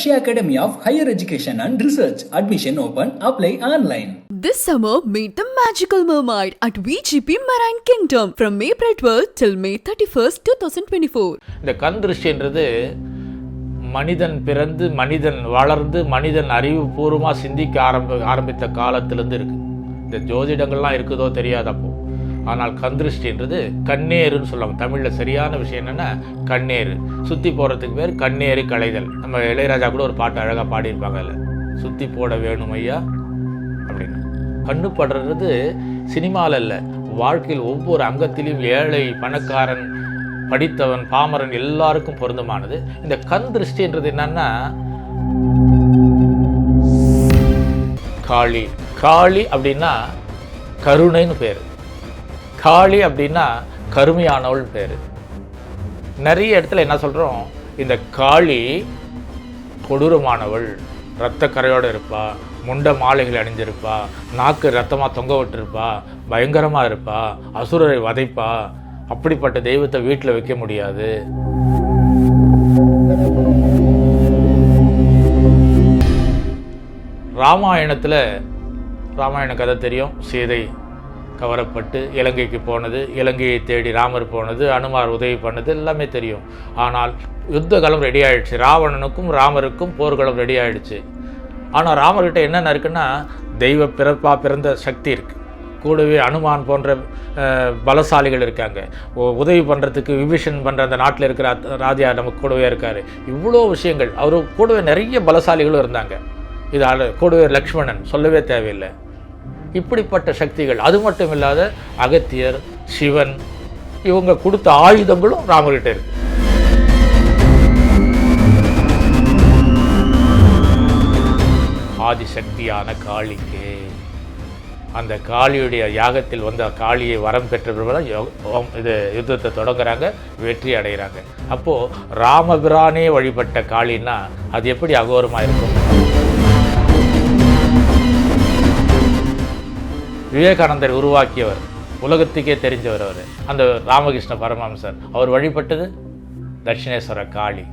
Lakshya Academy of Higher Education and Research. Admission open. Apply online. This summer, meet the magical mermaid at VGP Marine Kingdom from April 12th till May 31st, 2024. இந்த கண் திருஷ்டின்றது மனிதன் பிறந்து மனிதன் வளர்ந்து மனிதன் அறிவுபூர்வமாக சிந்திக்க ஆரம்ப ஆரம்பித்த காலத்திலேருந்து இருக்குது இந்த ஜோதிடங்கள்லாம் இருக்குதோ தெரியாது அப்போ ஆனால் கந்திருஷ்டின்றது கண்ணேருன்னு சொல்லுவாங்க. தமிழில் சரியான விஷயம் என்னென்னா கண்ணேரு. சுற்றி போகிறதுக்கு பேர் கண்ணேறு களைதல் நம்ம இளையராஜா கூட ஒரு பாட்டு அழகாக பாடியிருப்பாங்க அதில். சுற்றி போட வேணும் ஐயா அப்படின்னு. கண்ணு படுறது சினிமாவில் இல்லை. வாழ்க்கையில் ஒவ்வொரு அங்கத்திலையும் ஏழை பணக்காரன் படித்தவன் பாமரன் எல்லாருக்கும் பொருந்தமானது. இந்த கண் திருஷ்டின்றது என்னன்னா காளி. காளி அப்படின்னா கருணைன்னு பேர். காளி அப்படின்னா கருமையானவள் பேர். நிறைய இடத்துல என்ன சொல்கிறோம் இந்த காளி கொடூரமானவள். இரத்த கரையோடு இருப்பா முண்ட மாலைகள் அணிஞ்சிருப்பா நாக்கு ரத்தமாக தொங்க விட்டுருப்பா பயங்கரமாக இருப்பா அசுரரை வதைப்பா. அப்படிப்பட்ட தெய்வத்தை வீட்டில் வைக்க முடியாது. ராமாயணத்தில் ராமாயண கதை தெரியும் சீதை. கவரப்பட்டு இலங்கைக்கு போனது இலங்கையை தேடி ராமர் போனது அனுமார் உதவி பண்ணது எல்லாமே தெரியும். ஆனால் யுத்த காலம் ரெடி ஆயிடுச்சு. ராவணனுக்கும் ராமருக்கும் போர்க்களம் ரெடி ஆயிடுச்சு. ஆனால் ராமர்கிட்ட என்னென்ன இருக்குன்னா தெய்வ பிறப்பாக பிறந்த சக்தி இருக்குது கூடவே அனுமான் போன்ற பலசாலிகள் இருக்காங்க. உதவி பண்ணுறதுக்கு விபீஷன் பண்ணுற அந்த நாட்டில் இருக்கிற ராஜா நமக்கு கூடவே இருக்கார். இவ்வளோ விஷயங்கள். அவர் கூடவே நிறைய பலசாலிகளும் இருந்தாங்க. இதால் கூடவே லக்ஷ்மணன் சொல்லவே தேவையில்லை. இப்படிப்பட்ட சக்திகள். அது மட்டும் இல்லாத அகத்தியர் சிவன் இவங்க கொடுத்த ஆயுதங்களும் ராமர்கிட்ட இருக்கு. ஆதிசக்தியான காளிக்கு. அந்த காளியுடைய யாகத்தில் வந்த காளியை வரம் பெற்றவர்கள் இது யுத்தத்தை தொடங்குறாங்க வெற்றி அடைகிறாங்க. அப்போது ராமபிரானே வழிபட்ட காளின்னா அது எப்படி அகோரமாக இருக்கும்? விவேகானந்தர் உருவாக்கியவர் உலகத்துக்கே தெரிஞ்சவர் அவர். அந்த ராமகிருஷ்ண பரமஹம்சர். அவர் வழிபட்டது தட்சிணேஸ்வர காளி.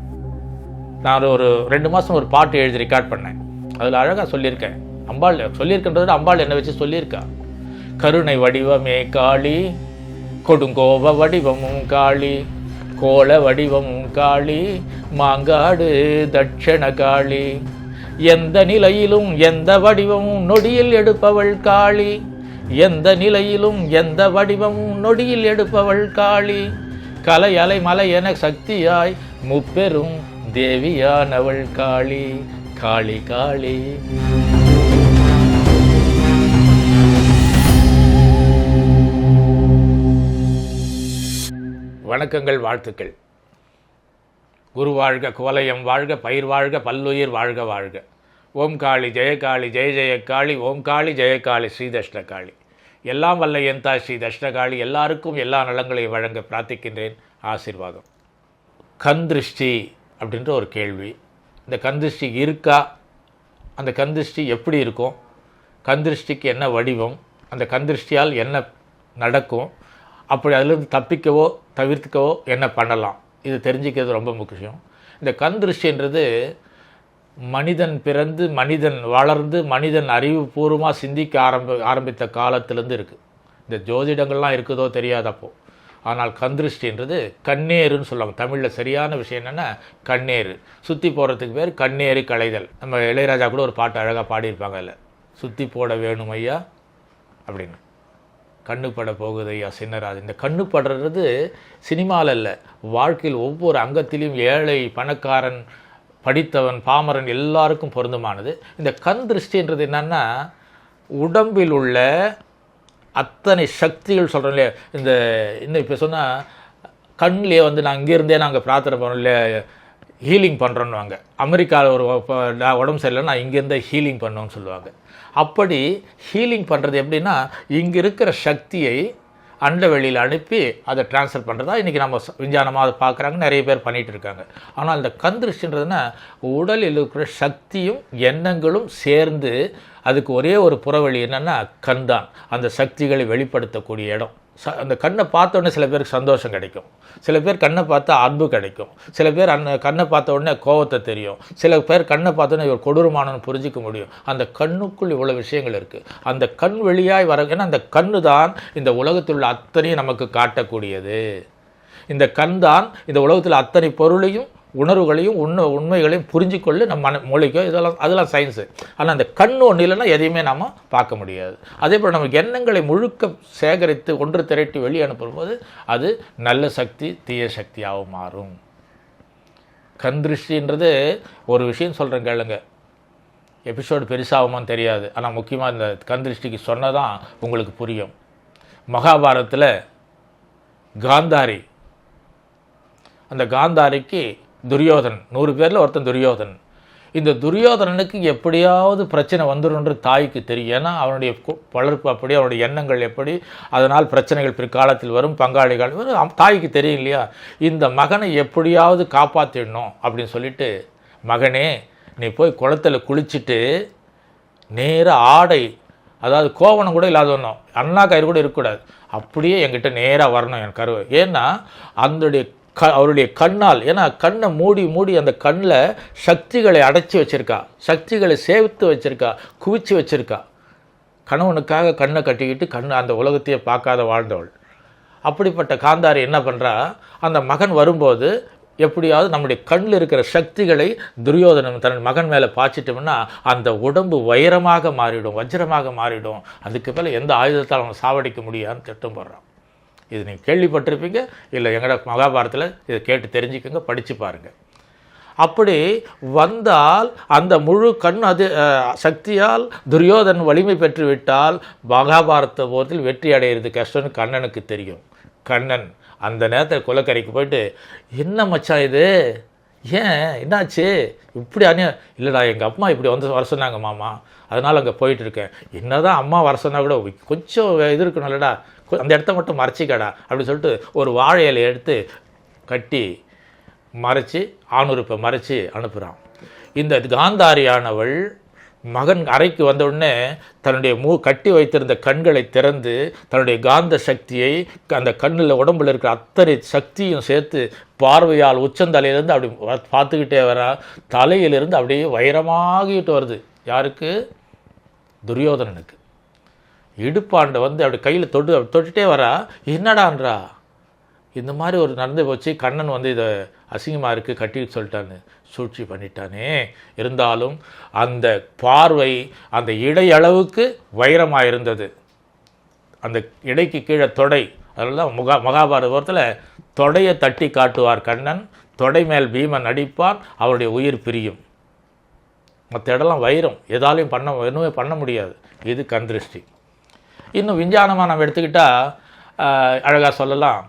நான் ஒரு ரெண்டு மாதம் ஒரு பாட்டு எழுதி ரெக்கார்ட் பண்ணேன். அதில் அழகாக சொல்லியிருக்கேன். அம்பாள் சொல்லியிருக்கின்றத அம்பாள் என்னை வச்சு சொல்லியிருக்கா. கருணை வடிவமே காளி கொடுங்கோப வடிவமும் காளி கோல வடிவமும் காளி மாங்காடு தட்சண காளி எந்த நிலையிலும் எந்த வடிவமும் நொடியில் எடுப்பவள் காளி எந்த நிலையிலும் எந்த வடிவமும் நொடியில் எடுப்பவள் காளி. கலை அலை மலை என சக்தியாய் முப்பெரும் தேவியானவள் காளி. காளி காளி. வணக்கங்கள் வாழ்த்துக்கள். குரு வாழ்க குவலயம் வாழ்க பயிர் வாழ்க பல்லுயிர் வாழ்க வாழ்க. ஓம் காளி ஜெயகாளி ஜெய ஜெயக்காளி ஓம் காளி ஜெயகாளி ஸ்ரீ எல்லாம் வல்ல என் தாய் ஸ்ரீ தஷ்ணகாளி எல்லாருக்கும் எல்லா நலங்களையும் வழங்க பிரார்த்திக்கின்றேன். ஆசீர்வாதம். கந்திருஷ்டி அப்படின்ற ஒரு கேள்வி. இந்த கந்திருஷ்டி இருக்கா? அந்த கந்திருஷ்டி எப்படி இருக்கும்? கந்திருஷ்டிக்கு என்ன வடிவம்? அந்த கந்திருஷ்டியால் என்ன நடக்கும்? அப்படி அதிலிருந்து தப்பிக்கவோ தவிர்த்துக்கவோ என்ன பண்ணலாம்? இது தெரிஞ்சுக்கிறது ரொம்ப முக்கியம். இந்த கந்திருஷ்டின்றது மனிதன் பிறந்து மனிதன் வளர்ந்து மனிதன் அறிவுபூர்வமாக சிந்திக்க ஆரம்ப ஆரம்பித்த காலத்திலேருந்து இருக்குது இந்த ஜோதிடங்கள்லாம் இருக்குதோ தெரியாதப்போ. ஆனால் கந்திருஷ்டின்றது கண்ணேருன்னு சொல்லுவாங்க. தமிழில் சரியான விஷயம் என்னென்னா கண்ணேரு. சுற்றி போகிறதுக்கு பேர் கண்ணேறு களைதல் நம்ம இளையராஜா கூட ஒரு பாட்டு அழகாக பாடியிருப்பாங்க அதில். சுற்றி போட வேணும் ஐயா அப்படின்னு. கண்ணு பட போகுது ஐயா சின்னராஜ். இந்த கண்ணு படுறது சினிமாவில் இல்லை. வாழ்க்கையில் ஒவ்வொரு அங்கத்திலையும் ஏழை பணக்காரன் படித்தவன் பாமரன் எல்லாருக்கும் பொருந்தமானது. இந்த கண் திருஷ்டின்றது என்னன்னா உடம்பில் உள்ள அத்தனை சக்திகள் சொல்கிறோம் இல்லையா? இந்த இன்னும் இப்போ சொன்னால் கண்ணிலே வந்து நான் இங்கேருந்தே நாங்கள் பிரார்த்தனை பண்ணோம் இல்லையா? ஹீலிங் பண்ணுறோன்னுவாங்க அமெரிக்காவில் ஒரு இப்போ உடம்பு சரியில்லை நான் இங்கேருந்தே ஹீலிங் பண்ணோன்னு சொல்லுவாங்க. அப்படி ஹீலிங் பண்ணுறது எப்படின்னா இங்கே இருக்கிற சக்தியை அண்ட வெளியில் அனுப்பி அதை ட்ரான்ஸ்ஃபர் பண்ணுறதா இன்றைக்கி நம்ம விஞ்ஞானமாக அதை பார்க்குறாங்க நிறைய பேர் பண்ணிகிட்டு இருக்காங்க. ஆனால் இந்த கந்திருஷ்டின்றதுன்னா உடலில் இருக்கிற சக்தியும் எண்ணங்களும் சேர்ந்து அதுக்கு ஒரே ஒரு புறவழி என்னென்னா கண் தான் அந்த சக்திகளை வெளிப்படுத்தக்கூடிய இடம். ச அந்த கண்ணை பார்த்தோன்னே சில பேருக்கு சந்தோஷம் கிடைக்கும். சில பேர் கண்ணை பார்த்தா அன்பு கிடைக்கும். சில பேர் அந்த கண்ணை பார்த்த உடனே கோவத்தை தெரியும். சில பேர் கண்ணை பார்த்தோன்னே இவர் கொடூரமானவன் புரிஞ்சிக்க முடியும். அந்த கண்ணுக்குள் இவ்வளோ விஷயங்கள் இருக்குது அந்த கண் வெளியாய் வர ஏன்னா அந்த கண்ணு தான் இந்த உலகத்தில் உள்ள அத்தனையும் நமக்கு காட்டக்கூடியது. இந்த கண் தான் இந்த உலகத்தில் அத்தனை பொருளையும் உணர்வுகளையும் உண்மை உண்மைகளையும் புரிஞ்சிக்கொள்ள நம்ம மன மொழிக்கோ. இதெல்லாம் அதெல்லாம் சயின்ஸு ஆனால் அந்த கண் ஒன்று இல்லைன்னா எதையுமே நாம் பார்க்க முடியாது. அதே போல் நமக்கு எண்ணங்களை முழுக்க சேகரித்து ஒன்று திரட்டி வெளியே அனுப்பும்போது அது நல்ல சக்தி தீய சக்தியாகவும் மாறும். கண் திருஷ்டின்றது ஒரு விஷயம் சொல்கிறேன் கேளுங்க. எபிசோடு பெருசாகுமான்னு தெரியாது. ஆனால் முக்கியமாக இந்த கண் திருஷ்டிக்கு சொன்னதான் உங்களுக்கு புரியும். மகாபாரதத்தில் காந்தாரி. அந்த காந்தாரிக்கு துரியோதனன் நூறு பேரில் ஒருத்தன் துரியோதனன் இந்த துரியோதனனுக்கு எப்படியாவது பிரச்சனை வந்துடும்ன்ற தாய்க்கு தெரியும். ஏன்னா அவனுடைய கு- வளர்ப்பு அப்படி அவனுடைய எண்ணங்கள் எப்படி அதனால் பிரச்சனைகள் பிற்காலத்தில் வரும் பங்காளிகள் வரும் தாய்க்கு தெரியும் இல்லையா? இந்த மகனை எப்படியாவது காப்பாற்றிடணும் அப்படின்னு சொல்லிட்டு மகனே நீ போய் குளத்துல குளிச்சுட்டு நேர ஆடை அதாவது கோவணம் கூட இல்லாத ஒன்றும் அண்ணா கயிறு கூட இருக்கக்கூடாது. அப்படியே என்கிட்ட நேராக வரணும் என் கருவை. ஏன்னா அதனுடைய க அவருடைய கண்ணால் ஏன்னா கண்ணை மூடி மூடி அந்த கண்ணில் சக்திகளை அடைச்சி வச்சுருக்கா. சக்திகளை சேவித்து வச்சுருக்கா குவிச்சு வச்சுருக்கா. கணவனுக்காக கண்ணை கட்டிக்கிட்டு கண் அந்த உலகத்தையே பார்க்காத வாழ்ந்தவள். அப்படிப்பட்ட காந்தாரி என்ன பண்ணுறா அந்த மகன் வரும்போது எப்படியாவது நம்முடைய கண்ணில் இருக்கிற சக்திகளை துரியோதனன் தன் மகன் மேலே பாய்ச்சிட்டோம்னா அந்த உடம்பு வைரமாக மாறிடும் வஜ்ரமாக மாறிடும். அதுக்கு மேலே எந்த ஆயுதத்தால் அவன் சாவடிக்க முடியாதுன்னு திட்டம் போடுறான். இது நீங்கள் கேள்விப்பட்டிருப்பீங்க இல்லை எங்களோட மகாபாரதத்தில் இதை கேட்டு தெரிஞ்சுக்கோங்க படித்து பாருங்கள் அப்படி வந்தால் அந்த முழு கண் அது சக்தியால் துரியோதன் வலிமை பெற்றுவிட்டால் மகாபாரத போதில் வெற்றி அடையிறது கஷ்டம்னு கண்ணனுக்கு தெரியும். கண்ணன் அந்த நேரத்தில் குலக்கரைக்கு போயிட்டு என்ன மச்சான் இது? ஏன்? என்னாச்சு? இப்படி அநியா இல்லைடா எங்கள் அம்மா இப்படி வந்து வர சொன்னாங்க மாமா. அதனால் அங்கே போயிட்டுருக்கேன் என்ன தான் அம்மா வர சொன்னால் கூட கொஞ்சம் இது இருக்கணும்லடா கொ- அந்த இடத்த மட்டும் மறைச்சிக்கடா அப்படின்னு சொல்லிட்டு ஒரு வாழை இலையை எடுத்து கட்டி மறைச்சி ஆணுறுப்பை மறைச்சி அனுப்புகிறான் இந்த காந்தாரியானவள் மகன் அறைக்கு வந்த உடனே தன்னுடைய மூ கட்டி வைத்திருந்த கண்களை திறந்து தன்னுடைய காந்த சக்தியை அந்த கண்ணில் உடம்புல இருக்கிற அத்தனை சக்தியும் சேர்த்து பார்வையால் உச்சந்தலையிலேருந்து அப்படி பார்த்துக்கிட்டே வரா. தலையிலிருந்து அப்படியே வைரமாகிட்டு வருது. யாருக்கு? துரியோதனனுக்கு. இடுப்பாண்டை வந்து அப்படி கையில் தொட்டு தொட்டுட்டே வரா. என்னடான்றா? இந்த மாதிரி ஒரு நடந்து போச்சு. கண்ணன் வந்து இதை அசிங்கமாக இருக்குது கட்டி சொல்லிட்டான்னு சூழ்ச்சி பண்ணிட்டானே. இருந்தாலும் அந்த பார்வை அந்த இடையளவுக்கு வைரமாக இருந்தது. அந்த இடைக்கு கீழே தொடை அதெல்லாம் முகா மகாபாரதத்தில் தொடையை தட்டி காட்டுவார் கண்ணன். தொடை மேல் பீமன் அடிப்பான் அவருடைய உயிர் பிரியும். மற்ற இடம்லாம் வைரம் எதாலையும் பண்ண ஒன்றுமே பண்ண முடியாது. இது கந்திருஷ்டி இன்னும் விஞ்ஞானமாக நம்ம எடுத்துக்கிட்டால் அழகாக சொல்லலாம்.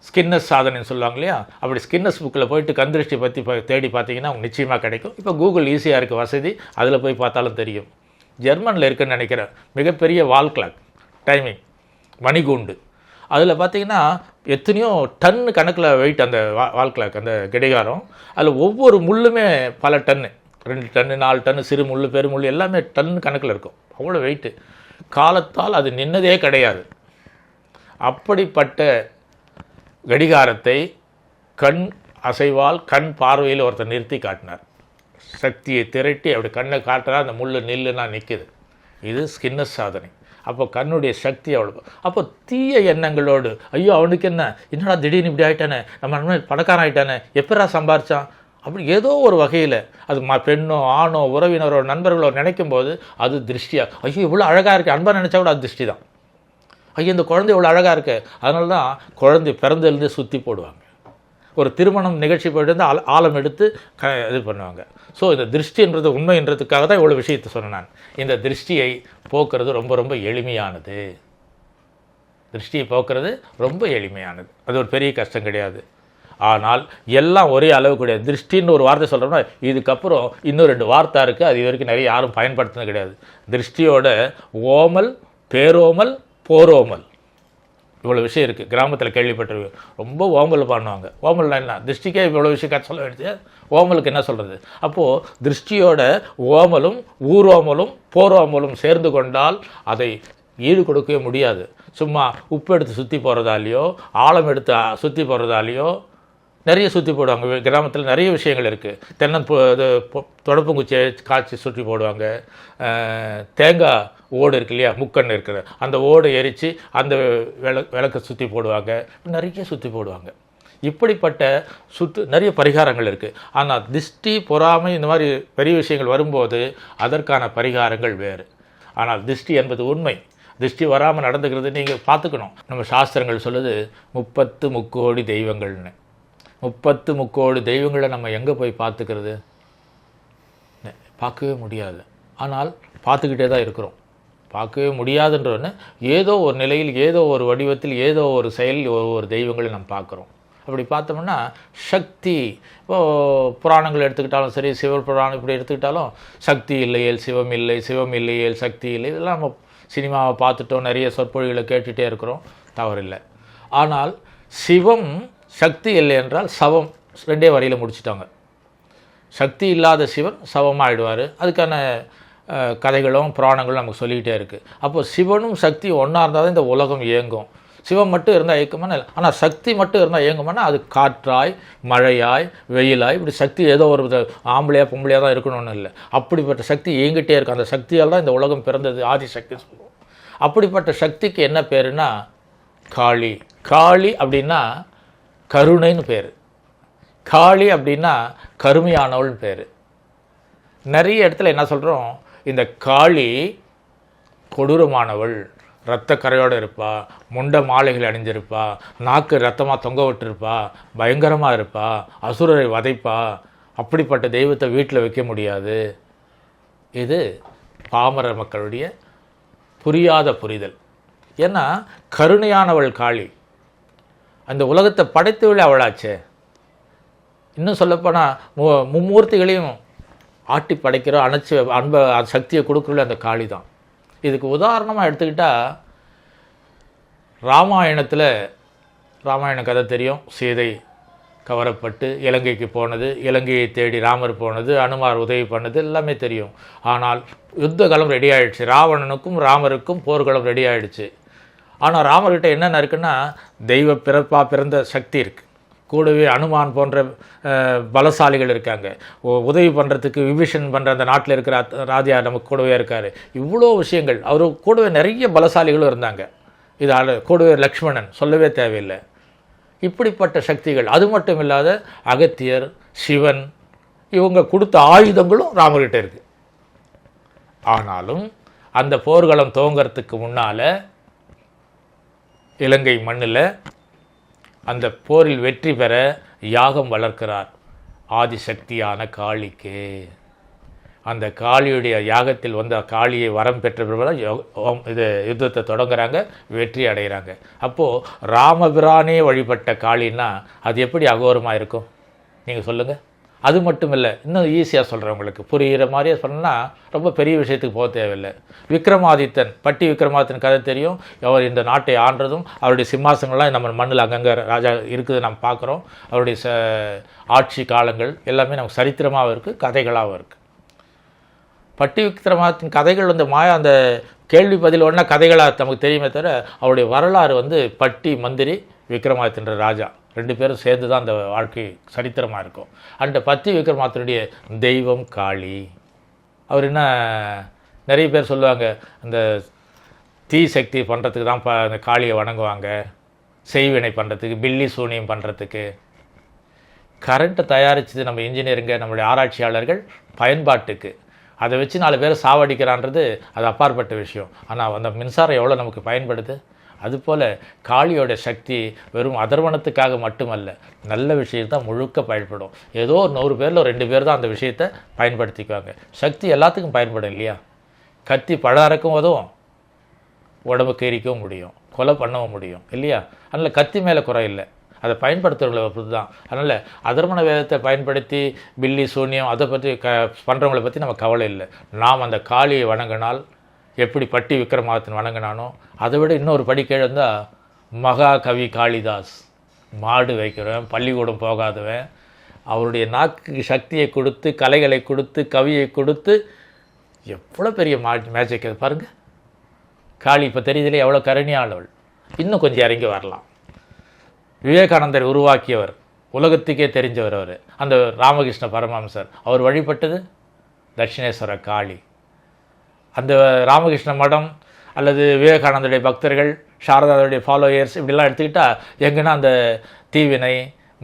ஸ்கின்னஸ் சாதனைன்னு சொல்லுவாங்க இல்லையா? அப்படி ஸ்கின்னஸ் புக்கில் போயிட்டு கந்திருஷ்டி பற்றி தேடி பார்த்தீங்கன்னா உங்களுக்கு நிச்சயமாக கிடைக்கும். இப்போ கூகுள் ஈஸியாக இருக்க வசதி அதில் போய் பார்த்தாலும் தெரியும். ஜெர்மனில் இருக்குன்னு நினைக்கிறேன். மிகப்பெரிய வால் கிளாக் டைமிங் மணிகூண்டு அதில் பார்த்தீங்கன்னா எத்தனையோ டன் கணக்கில் வெயிட் அந்த வா- வால் கிளாக் அந்த கிடைகாரம். அதில் ஒவ்வொரு முள்ளுமே பல டன்னு ரெண்டு டன்னு நாலு டன்னு சிறு முள் பெருமுள் எல்லாமே டன் கணக்கில் இருக்கும். அவ்வளோ வெயிட்டு காலத்தால் அது நின்னதே கிடையாது. அப்படிப்பட்ட கடிகாரத்தை கண் அசைவால் கண் பார்வையில் ஒருத்தர் நிறுத்தி காட்டினார். சக்தியை திரட்டி அப்படி கண்ணை காட்டுறா அந்த முள் நில்லுனா நிற்கிது இது ஸ்கின்னஸ் சாதனை. அப்போ கண்ணுடைய சக்தி அவ்வளோ அப்போ தீய எண்ணங்களோடு ஐயோ அவனுக்கு என்ன? என்னடா திடீர்னு இப்படி ஆகிட்டானே நம்ம பணக்காரன் ஆகிட்டானே எப்படா சம்பாரிச்சான்? அப்படி ஏதோ ஒரு வகையில் அது ம பெண்ணோ ஆணோ உறவினரோ நண்பர்களோ நினைக்கும் போது அது திருஷ்டியாக ஐயோ இவ்வளோ அழகாக இருக்குது அன்பாக நினச்சா கூட அது திருஷ்டி தான் ஐயோ இந்த குழந்தை இவ்வளோ அழகாக இருக்கு. அதனால தான் குழந்தை பிறந்ததுலேருந்தே சுற்றி போடுவாங்க. ஒரு திருமணம் நிகழ்ச்சி போயிட்டு இருந்தால் ஆழம் எடுத்து க இது பண்ணுவாங்க. ஸோ இந்த திருஷ்டின்றது உண்மைன்றதுக்காக தான் இவ்வளோ விஷயத்தை சொன்னேன் நான். இந்த திருஷ்டியை போக்குறது ரொம்ப ரொம்ப எளிமையானது. திருஷ்டியை போக்குறது ரொம்ப எளிமையானது. அது ஒரு பெரிய கஷ்டம் கிடையாது. ஆனால் எல்லாம் ஒரே அளவு கிடையாது. திருஷ்டின்னு ஒரு வார்த்தை சொல்கிறோம்னா இதுக்கப்புறம் இன்னும் ரெண்டு வார்த்தை இருக்குது அது இது வரைக்கும் நிறைய யாரும் பயன்படுத்தினது கிடையாது. திருஷ்டியோட ஓமல் பேரோமல் போரோமல் இவ்வளோ விஷயம் இருக்குது கிராமத்தில் கேள்விப்பட்டிருக்கு ரொம்ப ஓமல் பண்ணுவாங்க. ஓமல்னா என்ன திருஷ்டிக்கே இவ்வளோ விஷயம் கற்று சொல்ல வேண்டியது. ஓமலுக்கு என்ன சொல்கிறது அப்போது திருஷ்டியோட ஓமலும் ஊரோமலும் போரோமலும் சேர்ந்து கொண்டால் அதை ஈடு கொடுக்கவே முடியாது. சும்மா உப்பு எடுத்து சுற்றி போகிறதாலேயோ ஆழம் எடுத்து சுற்றி போகிறதாலேயோ நிறைய சுற்றி போடுவாங்க. கிராமத்தில் நிறைய விஷயங்கள் இருக்குது தென்னம் பு- இது தொடப்பங்குச்சியை காய்ச்சி சுற்றி போடுவாங்க. தேங்காய் ஓடு இருக்கு இல்லையா? முக்கண் இருக்கிற. அந்த ஓடு எரித்து அந்த விள விளக்கை சுற்றி போடுவாங்க. நிறைய சுற்றி போடுவாங்க. இப்படிப்பட்ட சுத்து நிறைய பரிகாரங்கள் இருக்குது ஆனால் திஷ்டி பொறாமை இந்த மாதிரி பெரிய விஷயங்கள் வரும்போது அதற்கான பரிகாரங்கள் வேறு. ஆனால் திஷ்டி என்பது உண்மை. திஷ்டி வராமல் நடந்துக்கிறது நீங்கள் பார்த்துக்கணும். நம்ம சாஸ்திரங்கள் சொல்லுது முப்பத்து முக்கோடி தெய்வங்கள்னு. முப்பத்து முக்கோடு தெய்வங்களை நம்ம எங்கே போய் பார்த்துக்கிறது? பார்க்கவே முடியாது. ஆனால் பார்த்துக்கிட்டே தான் இருக்கிறோம். பார்க்கவே முடியாதுன்றொன்று ஏதோ ஒரு நிலையில் ஏதோ ஒரு வடிவத்தில் ஏதோ ஒரு செயலில் ஒரு ஒரு தெய்வங்களை நம்ம பார்க்குறோம். அப்படி பார்த்தோம்னா சக்தி இப்போ புராணங்கள் எடுத்துக்கிட்டாலும் சரி சிவ புராணம் இப்படி எடுத்துக்கிட்டாலும் சக்தி இல்லையேல் சிவம் இல்லை சிவம் இல்லையேல் சக்தி இல்லை இதெல்லாம் நம்ம சினிமாவை பார்த்துட்டோம் நிறைய சொற்பொழிகளை கேட்டுகிட்டே இருக்கிறோம் தவறில்லை. ஆனால் சிவம் சக்தி இல்லை என்றால் சவம் ரெண்டே வரியில் முடிச்சிட்டாங்க. சக்தி இல்லாத சிவன் சவமாகிடுவார் அதுக்கான கதைகளும் புராணங்களும் நமக்கு சொல்லிக்கிட்டே இருக்குது அப்போ சிவனும் சக்தி ஒன்றா இருந்தால் தான் இந்த உலகம் இயங்கும். சிவம் மட்டும் இருந்தால் இயக்கமான இல்லை. ஆனால் சக்தி மட்டும் இருந்தால் இயங்குமானா அது காற்றாய் மழையாய் வெயிலாய் இப்படி சக்தி ஏதோ ஒரு ஆம்பளையா பொம்பளையாக தான் இருக்கணும்னு இல்லை. அப்படிப்பட்ட சக்தி இயங்கிட்டே இருக்கும் அந்த சக்தியால் தான் இந்த உலகம் பிறந்தது ஆதிசக்தி சொல்லுவோம். அப்படிப்பட்ட சக்திக்கு என்ன பேருன்னா காளி. காளி அப்படின்னா கருணைன்னு பேர். காளி அப்படின்னா கருமையானவள்னு பேர். நிறைய இடத்துல என்ன சொல்கிறோம் இந்த காளி கொடூரமானவள் இரத்த கரையோடு இருப்பா முண்டை மாலைகள் அணிஞ்சிருப்பா நாக்கு ரத்தமாக தொங்க விட்டுருப்பா பயங்கரமாக இருப்பா அசுரரை வதைப்பா அப்படிப்பட்ட தெய்வத்தை வீட்டில் வைக்க முடியாது. இது பாமர மக்களுடைய புரியாத புரிதல். ஏன்னா கருணையானவள் காளி. அந்த உலகத்தை படைத்தவளே அவளாச்சே. இன்னும் சொல்லப்போனால் மு மும்மூர்த்திகளையும் ஆட்டி படைக்கிற அணைச்சி அன்பை அந்த சக்தியை கொடுக்குறல அந்த காளி தான் இதுக்கு உதாரணமாக எடுத்துக்கிட்டால் ராமாயணத்தில் ராமாயண கதை தெரியும். சீதை கவரப்பட்டு இலங்கைக்கு போனது இலங்கையை தேடி ராமர் போனது அனுமார் உதவி பண்ணது எல்லாமே தெரியும். ஆனால் யுத்த காலம் ரெடி ஆயிடுச்சு. ராவணனுக்கும் ராமருக்கும் போர்க்களம் ரெடி ஆயிடுச்சு. ஆனால் ராமர்கிட்ட என்னென்ன இருக்குன்னா தெய்வ பிறப்பாக பிறந்த சக்தி இருக்குது கூடவே அனுமான் போன்ற பலசாலிகள் இருக்காங்க. உதவி பண்ணுறதுக்கு விபீஷன் பண்ணுற அந்த நாட்டில் இருக்கிற அத்- ராஜா நமக்கு கூடவே இருக்கார். இவ்வளோ விஷயங்கள். அவர் கூடவே நிறைய பலசாலிகளும் இருந்தாங்க. இதால் கூடவே லக்ஷ்மணன் சொல்லவே தேவையில்லை. இப்படிப்பட்ட சக்திகள். அது மட்டும் இல்லாத அகத்தியர் சிவன் இவங்க கொடுத்த ஆயுதங்களும் ராமர்கிட்ட இருக்குது ஆனாலும் அந்த போர்க்களம் துவங்கிறதுக்கு முன்னால் இலங்கை மண்ணில் அந்த போரில் வெற்றி பெற யாகம் வளர்க்கிறார் ஆதிசக்தியான காளிக்கு. அந்த காளியுடைய யாகத்தில் வந்த காளியை வரம் பெற்ற பிறகு இது யுத்தத்தை தொடங்குறாங்க வெற்றி அடைகிறாங்க. அப்போது ராமபிரானே வழிபட்ட காளின்னா அது எப்படி அகோரமாக இருக்கும்? நீங்கள் சொல்லுங்கள் அது மட்டும் இல்லை இன்னும் ஈஸியாக சொல்கிறேன் உங்களுக்கு. புரிகிற மாதிரியே சொன்னால் ரொம்ப பெரிய விஷயத்துக்கு போக தேவையில்லை. விக்ரமாதித்தன் பட்டி விக்ரமாதித்தன் கதை தெரியும். அவர் இந்த நாட்டை ஆண்டதும் அவருடைய சிம்மாசனங்கள்லாம் நம்ம மண்ணில் அங்கங்கே ராஜா இருக்குது நம்ம பார்க்குறோம். அவருடைய ச ஆட்சி காலங்கள் எல்லாமே நமக்கு சரித்திரமாகவும் இருக்குது கதைகளாகவும் இருக்குது பட்டி விக்ரமாதித்தன் கதைகள் வந்து மாயா அந்த கேள்வி பதில் ஒன்றா கதைகளாக நமக்கு தெரியுமே தவிர அவருடைய வரலாறு வந்து பட்டி மந்திரி விக்ரமாதித்தன்ற ராஜா. ரெண்டு பேரும் சேர்ந்து தான் அந்த வாழ்க்கை சரித்திரமாக இருக்கும். அந்த பத்தி விக்ரமாத்தனுடைய தெய்வம் காளி. அவர் என்ன நிறைய பேர் சொல்லுவாங்க அந்த தீ சக்தி பண்ணுறதுக்கு தான் ப அந்த காளியை வணங்குவாங்க. செய்வினை பண்ணுறதுக்கு பில்லி சூனியம் பண்ணுறதுக்கு கரண்ட்டை தயாரித்தது நம்ம இன்ஜினியருங்க நம்மளுடைய ஆராய்ச்சியாளர்கள் பயன்பாட்டுக்கு. அதை வச்சு நாலு பேர் சாவடிக்கிறான்றது அது அப்பாற்பட்ட விஷயம். ஆனால் அந்த மின்சாரம் எவ்வளோ நமக்கு பயன்படுது? அதுபோல் காளியோட சக்தி வெறும் அதர்வனத்துக்காக மட்டுமல்ல நல்ல விஷயம் தான் முழுக்க பயன்படும். ஏதோ ஒரு நூறு பேரில் ரெண்டு பேர் தான் அந்த விஷயத்தை பயன்படுத்திக்குவாங்க. சக்தி எல்லாத்துக்கும் பயன்படும் இல்லையா? கத்தி பழம் அறக்கும் உதவும் உடம்பு கீறிக்கவும் முடியும் கொலை பண்ணவும் முடியும் இல்லையா? அதனால் கத்தி மேலே குறை இல்லை. அதை பயன்படுத்துறவங்களை பொறுத்து தான் அதனால் அதர்மண வேதத்தை பயன்படுத்தி பில்லி சூன்யம் அதை பற்றி க பண்ணுறவங்களை பற்றி நம்ம கவலை இல்லை. நாம் அந்த காளியை வணங்கினால் எப்படி பட்டி விக்ரமாதித்தன் வணங்கினானோ அதை விட இன்னொரு படி கிழந்தால் மகாகவி காளிதாஸ். மாடு வைக்கிறவன் பள்ளிக்கூடம் போகாதவன். அவருடைய நாக்கு சக்தியை கொடுத்து கலைகளை கொடுத்து கவியை கொடுத்து எவ்வளோ பெரிய மா மேஜிக் அது பாருங்கள் காளி இப்போ தெரியுதுல எவ்வளோ கருணையாளவள். இன்னும் கொஞ்சம் இறங்கி வரலாம். விவேகானந்தர் உருவாக்கியவர் உலகத்துக்கே தெரிஞ்சவர் அவர். அந்த ராமகிருஷ்ண பரமஹம்சர் அவர் வழிபட்டது? தட்சிணேஸ்வர காளி. அந்த ராமகிருஷ்ண மடம் அல்லது விவேகானந்தருடைய பக்தர்கள் சாரதாவுடைய ஃபாலோயர்ஸ் இப்படிலாம் எடுத்துக்கிட்டால் எங்கன்னா அந்த தீவினை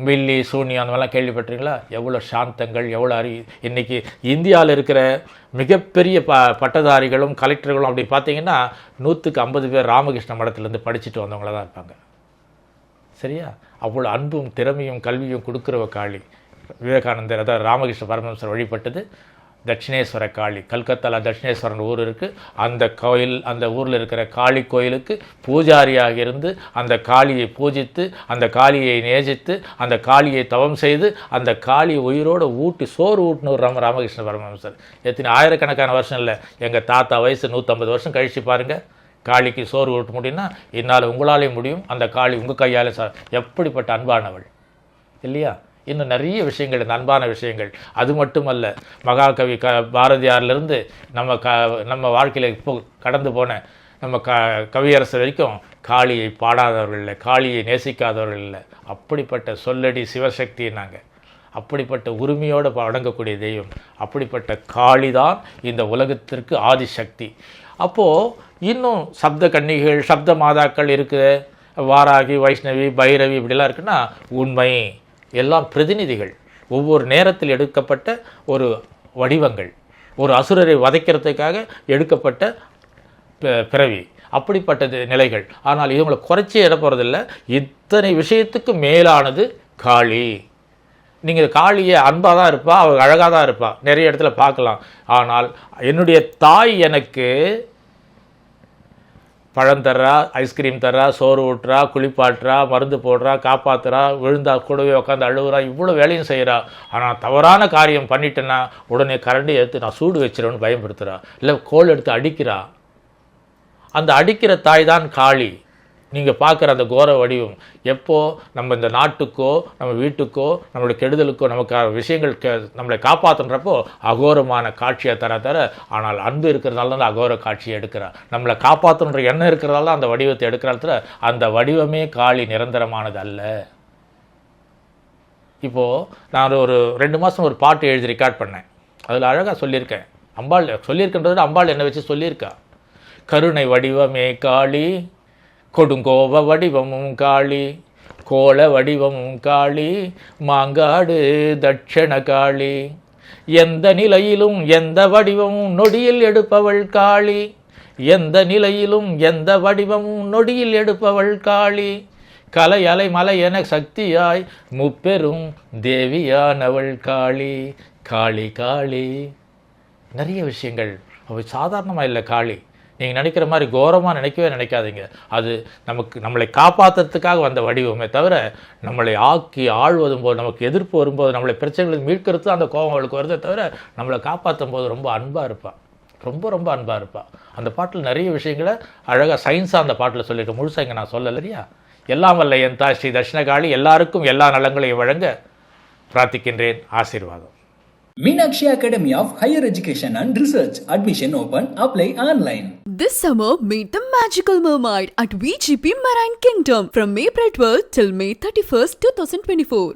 மில்லி சூனியம் அந்த மாதிரிலாம் கேள்விப்பட்டிருங்களா எவ்வளோ சாந்தங்கள் எவ்வளோ அறி இன்றைக்கி இந்தியாவில் இருக்கிற மிகப்பெரிய ப பட்டதாரிகளும் கலெக்டர்களும் அப்படி பார்த்தீங்கன்னா நூற்றுக்கு ஐம்பது பேர் ராமகிருஷ்ண மடத்துலேருந்து படிச்சுட்டு வந்தவங்கள தான் இருப்பாங்க. சரியா? அவ்வளோ அன்பும் திறமையும் கல்வியும் கொடுக்குறவ காளி. விவேகானந்தர் அதாவது ராமகிருஷ்ண பரமஹம்சர் வழிபட்டது. தட்சிணேஸ்வர காளி. கல்கத்தாவில் தட்சிணேஸ்வரன் ஊர் இருக்குது அந்த கோயில் அந்த ஊரில் இருக்கிற காளி கோயிலுக்கு பூஜாரியாக இருந்து அந்த காளியை பூஜித்து அந்த காளியை நேசித்து அந்த காளியை தவம் செய்து அந்த காளியை உயிரோடு ஊட்டி சோறு ஊட்டினு ராம ராமகிருஷ்ண பரமஹம்சர். எத்தனை ஆயிரக்கணக்கான வருஷம் இல்லை. எங்கள் தாத்தா வயசு நூற்றம்பது வருஷம் கழிச்சு பாருங்கள் காளிக்கு சோறு ஊட்ட முடியும்னா என்னால் உங்களாலே முடியும். அந்த காளி உங்கள் கையால் ச எப்படிப்பட்ட அன்பானவள்? இல்லையா? இன்னும் நிறைய விஷயங்கள் இந்த அன்பான விஷயங்கள். அது மட்டுமல்ல மகாகவி க பாரதியார்லேருந்து நம்ம க நம்ம வாழ்க்கையில் இப்போ கடந்து போன நம்ம க கவியரசர் வரைக்கும் காளியை பாடாதவர்கள் இல்லை காளியை நேசிக்காதவர்கள் இல்லை. அப்படிப்பட்ட சொல்லடி சிவசக்தி நாங்கள் அப்படிப்பட்ட உரிமையோடு வணங்கக்கூடிய தெய்வம் அப்படிப்பட்ட காளி தான் இந்த உலகத்திற்கு ஆதிசக்தி. அப்போது இன்னும் சப்த கன்னிகள் சப்த மாதாக்கள் இருக்குது. வாராகி வைஷ்ணவி பைரவி இப்படிலாம் இருக்குன்னா உண்மை. எல்லாம் பிரதிநிதிகள் ஒவ்வொரு நேரத்தில் எடுக்கப்பட்ட ஒரு வடிவங்கள் ஒரு அசுரரை வதைக்கிறதுக்காக எடுக்கப்பட்ட பிறவி அப்படிப்பட்ட நிலைகள். ஆனால் இவங்களை குறைச்சி இட போகிறதில்ல இத்தனை விஷயத்துக்கு மேலானது காளி. நீங்கள் காளியை அன்பாக தான் இருப்பா அவள் அழகாக தான் இருப்பாள் நிறைய இடத்துல பார்க்கலாம். ஆனால் என்னுடைய தாய் எனக்கு பழம் தர்றா ஐஸ்கிரீம் தர்றா சோறு ஊட்டுறா குளிப்பாட்டுறா மருந்து போடுறா காப்பாற்றுறா விழுந்தா கூடவே உட்காந்து அழுகுறா இவ்வளோ வேலையும் செய்கிறா ஆனால் தவறான காரியம் பண்ணிட்டேன்னா உடனே கரண்டி எடுத்து நான் சூடு வச்சிடணும்னு பயன்படுத்துகிறா இல்லை கோல் எடுத்து அடிக்கிறா. அந்த அடிக்கிற தாய் தான் காளி. நீங்கள் பார்க்குற அந்த கோர வடிவம் எப்போ நம்ம இந்த நாட்டுக்கோ நம்ம வீட்டுக்கோ நம்மளுடைய கெடுதலுக்கோ நமக்கு விஷயங்கள் கே நம்மளை காப்பாற்றுன்றப்போ அகோரமான காட்சியை தர தர ஆனால் அன்பு இருக்கிறதால தான் அகோர காட்சியை எடுக்கிறார். நம்மளை காப்பாற்றணுன்ற எண்ணம் இருக்கிறதால தான் அந்த வடிவத்தை எடுக்கிறாள் அந்த வடிவமே காளி நிரந்தரமானது அல்ல. இப்போது நான் ஒரு ரெண்டு மாதம் ஒரு பாட்டு எழுதி ரெக்கார்ட் பண்ணேன். அதில் அழகாக சொல்லியிருக்கேன். அம்பாள் சொல்லியிருக்கின்றத அம்பாள் என்னை வச்சு சொல்லியிருக்கா. கருணை வடிவமே காளி கொடுங்கோவ வடிவமும் காளி கோல வடிவமும் காளி மாங்காடு தட்சண காளி. எந்த நிலையிலும் எந்த வடிவமும் நொடியில் எடுப்பவள் காளி. எந்த நிலையிலும் எந்த வடிவமும் நொடியில் எடுப்பவள் காளி. கலை அலை மலை என சக்தியாய் முப்பெரும் தேவியானவள் காளி. காளி காளி. நிறைய விஷயங்கள். அவள் சாதாரணமாக இல்லை காளி. நீங்கள் நினைக்கிற மாதிரி கோரமாக நினைக்கவே நினைக்காதீங்க. அது நமக்கு நம்மளை காப்பாற்றுறதுக்காக வந்த வடிவமே தவிர நம்மளை ஆக்கி ஆழ்வதும் போது நமக்கு எதிர்ப்பு வரும்போது நம்மளை பிரச்சனைகளை மீட்கிறது அந்த கோபம் அவளுக்கு வருதே தவிர நம்மளை காப்பாற்றும் போது ரொம்ப அன்பாக இருப்பாள் ரொம்ப ரொம்ப அன்பாக இருப்பாள் அந்த பாட்டில் நிறைய விஷயங்களை அழகாக சயின்ஸாக அந்த பாட்டில் சொல்லியிருக்கேன் முழுசாக இங்கே நான் சொல்லலை இல்லையா? எல்லாம் வல்ல என் தா ஸ்ரீ தட்சிணகாளி. எல்லாருக்கும் எல்லா நலங்களையும் வழங்க பிரார்த்திக்கின்றேன். ஆசீர்வாதம். Meenakshi Academy of Higher Education and Research. Admission open. Apply online. This summer, meet the magical mermaid at VGP Marine Kingdom from April 12 till May 31st, 2024.